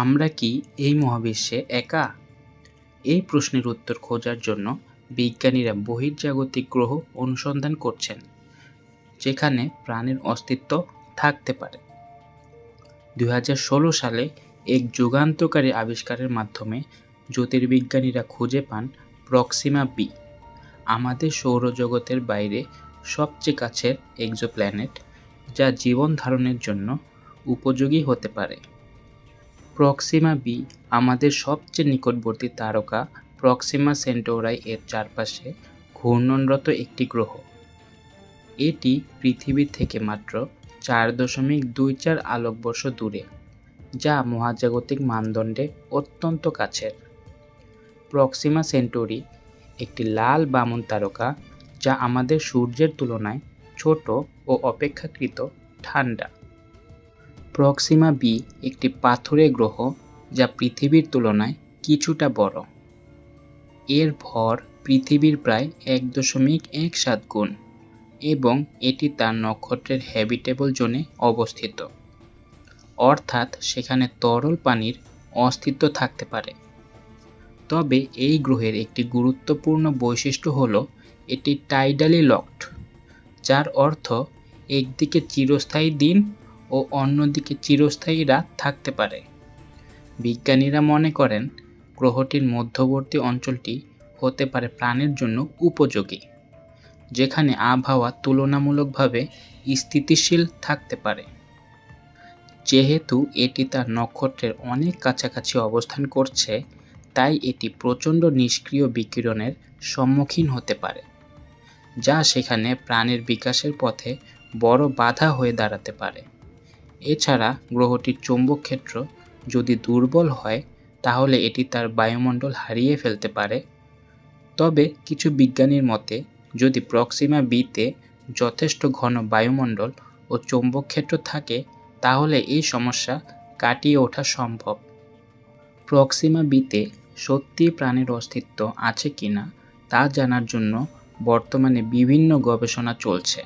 আমরা কি এই মহাবিশ্বে একা? এই প্রশ্নের উত্তর খোঁজার জন্য বিজ্ঞানীরা বহির্জাগতিক গ্রহ অনুসন্ধান করছেন, যেখানে প্রাণের অস্তিত্ব থাকতে পারে। দু হাজার ষোলো সালে এক যুগান্তকারী আবিষ্কারের মাধ্যমে জ্যোতির্বিজ্ঞানীরা খুঁজে পান প্রক্সিমা বি আমাদের সৌরজগতের বাইরে সবচেয়ে কাছের এক্সোপ্ল্যানেট, যা জীবন ধারণের জন্য উপযোগী হতে পারে। প্রক্সিমা বি আমাদের সবচেয়ে নিকটবর্তী তারকা প্রক্সিমা সেন্টোরাই এর চারপাশে ঘূর্ণনরত একটি গ্রহ। এটি পৃথিবী থেকে মাত্র চার দশমিক দুই চার আলোকবর্ষ দূরে, যা মহাজাগতিক মানদণ্ডে অত্যন্ত কাছের। প্রক্সিমা সেন্টোরি একটি লাল বামন তারকা, যা আমাদের সূর্যের তুলনায় ছোট ও অপেক্ষাকৃত ঠান্ডা। প্রক্সিমা বি একটি পাথুরে গ্রহ যা পৃথিবীর তুলনায় কিছুটা বড়। এর ভর পৃথিবীর প্রায় এক দশমিক এক সাত গুণ এবং এটি তার নক্ষত্রের হ্যাবিটেবল জোনে অবস্থিত। অর্থাৎ সেখানে তরল পানির অস্তিত্ব থাকতে পারে। তবে এই গ্রহের একটি গুরুত্বপূর্ণ বৈশিষ্ট্য হল এটি টাইডালি লকড যার অর্থ একদিকে চিরস্থায়ী দিন ও অন্যদিকে চিরস্থায়ী রাত থাকতে পারে। বিজ্ঞানীরা মনে করেন, গ্রহটির মধ্যবর্তী অঞ্চলটি হতে পারে প্রাণের জন্য উপযোগী, যেখানে আবহাওয়া তুলনামূলকভাবে স্থিতিশীল থাকতে পারে। যেহেতু এটি তার নক্ষত্রের অনেক কাছাকাছি অবস্থান করছে, তাই এটি প্রচণ্ড নিষ্ক্রিয় বিকিরণের সম্মুখীন হতে পারে, যা সেখানে প্রাণের বিকাশের পথে বড় বাধা হয়ে দাঁড়াতে পারে। এছাড়া গ্রহটির চৌম্বক ক্ষেত্র যদি দুর্বল হয়, তাহলে এটি তার বায়ুমণ্ডল হারিয়ে ফেলতে পারে। তবে কিছু বিজ্ঞানীর মতে, যদি প্রক্সিমা বিতে যথেষ্ট ঘন বায়ুমণ্ডল ও চৌম্বক ক্ষেত্র থাকে, তাহলে এই সমস্যা কাটিয়ে ওঠা সম্ভব। প্রক্সিমা বিতে সত্যি প্রাণের অস্তিত্ব আছে কিনা তা জানার জন্য বর্তমানে বিভিন্ন গবেষণা চলছে।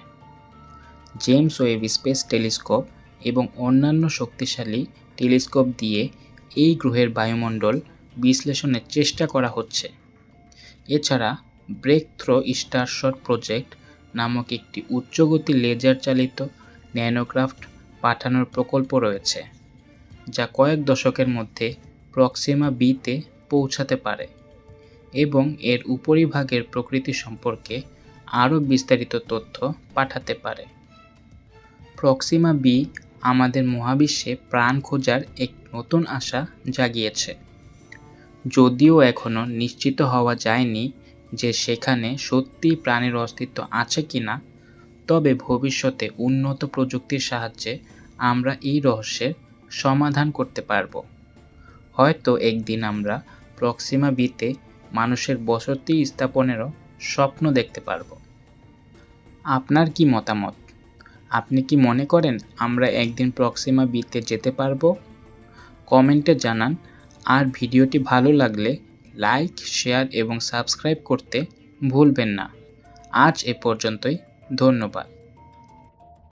জেমস ওয়েব স্পেস টেলিস্কোপ এবং অন্যান্য শক্তিশালী টেলিস্কোপ দিয়ে এই গ্রহের বায়ুমণ্ডল বিশ্লেষণের চেষ্টা করা হচ্ছে। এছাড়া ব্রেক থ্রো স্টারশট প্রজেক্ট নামক একটি উচ্চগতি লেজার চালিত ন্যানোক্রাফট পাঠানোর প্রকল্প রয়েছে, যা কয়েক দশকের মধ্যে প্রক্সিমা বিতে পৌঁছাতে পারে এবং এর উপরিভাগের প্রকৃতি সম্পর্কে আরও বিস্তারিত তথ্য পাঠাতে পারে। প্রক্সিমা বি আমাদের মহাবিশ্বে প্রাণ খোঁজার এক নতুন আশা জাগিয়েছে। যদিও এখনও নিশ্চিত হওয়া যায়নি যে সেখানে সত্যি প্রাণের অস্তিত্ব আছে কি না তবে ভবিষ্যতে উন্নত প্রযুক্তির সাহায্যে আমরা এই রহস্যের সমাধান করতে পারব। হয়তো একদিন আমরা প্রক্সিমা বিতে মানুষের বসতি স্থাপনেরও স্বপ্ন দেখতে পারব। আপনার কি মতামত? আপনি কি মনে করেন আমরা একদিন প্রক্সিমা বিতে যেতে পারব? কমেন্টে জানান। আর ভিডিওটি ভালো লাগলে লাইক, শেয়ার এবং সাবস্ক্রাইব করতে ভুলবেন না। আজ এ পর্যন্তই। ধন্যবাদ।